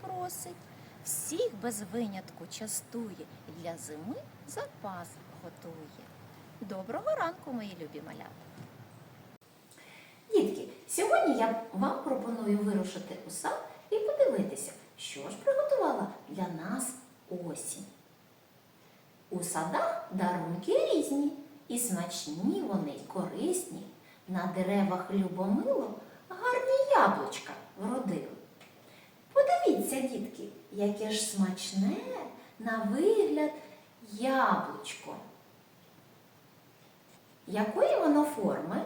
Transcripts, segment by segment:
просить, всіх без винятку частує, і для зими запас готує. Доброго ранку, мої любі малята! Дітки, сьогодні я вам пропоную вирушити у сад і подивитися, що ж приготувала для нас осінь. У садах дарунки різні, і смачні вони, й корисні. На деревах любомило гарні яблучка вродили. Подивіться, дітки, яке ж смачне на вигляд яблучко. Якої воно форми?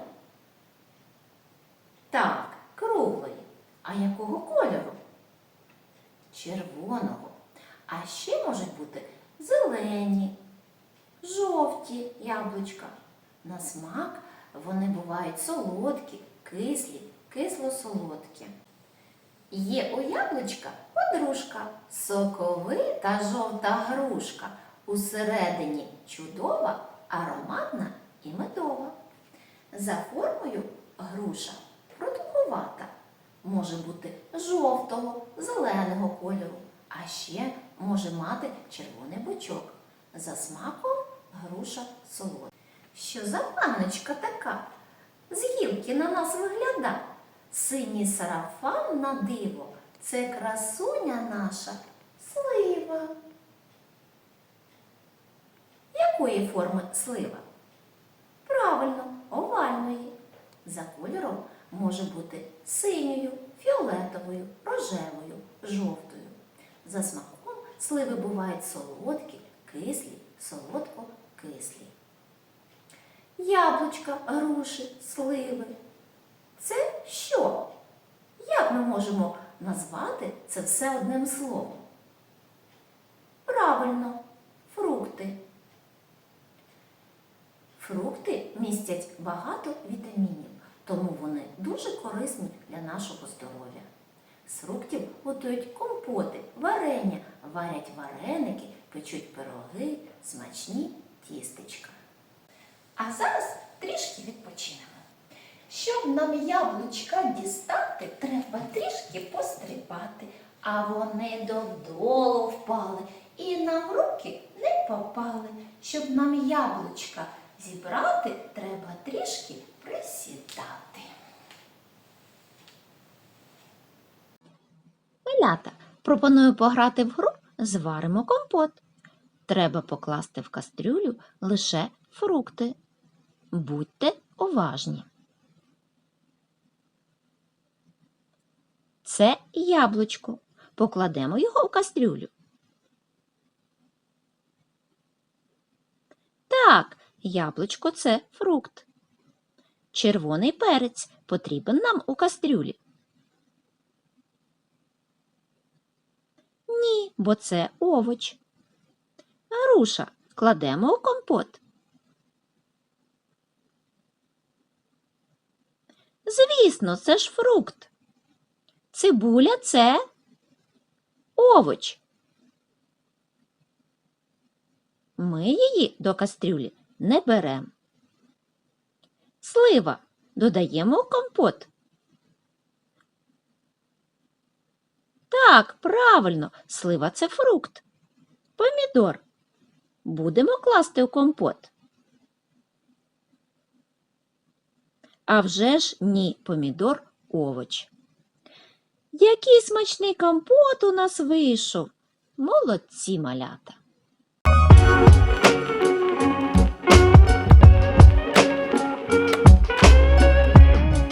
Так, круглої. А якого кольору? Червоного. А ще можуть бути зелені, жовті яблучка. На смак вони бувають солодкі, кислі, кисло-солодкі. Є у яблучка подружка, соковита жовта грушка. Усередині чудова, ароматна і медова. За формою груша продукувата. Може бути жовтого, зеленого кольору, а ще може мати червоний бочок. За смаком груша солодка. Що за паночка така? З гілки на нас вигляда. Синій сарафан на диво. Це красуня наша слива. Якої форми слива? Правильно, овальної. За кольором може бути синьою, фіолетовою, рожевою, жовтою. За смаком сливи бувають солодкі, кислі, солодко-кислі. Яблучка, груші, сливи. Це що? Як ми можемо назвати це все одним словом? Правильно, фрукти. Фрукти містять багато вітамінів, тому вони дуже корисні для нашого здоров'я. З фруктів готують компоти, варення, варять вареники, печуть пироги, смачні тістечка. А зараз трішки відпочинемо. Щоб нам яблучка дістати, треба трішки пострибати, а вони додолу впали і нам руки не попали. Щоб нам яблучка зібрати, треба трішки присідати. Малята, пропоную пограти в гру Зваримо компот. Треба покласти в кастрюлю лише фрукти. Будьте уважні. Це яблучко. Покладемо його в кастрюлю. Так, яблучко це фрукт. Червоний перець потрібен нам у кастрюлі. Ні, бо це овоч. Груша кладемо у компот. Звісно, це ж фрукт. Цибуля це овоч. Ми її до кастрюлі не беремо. Слива додаємо у компот. Так, правильно, слива це фрукт. Помідор. Будемо класти у компот. А вже ж ні, помідор овоч. Який смачний компот у нас вийшов. Молодці малята.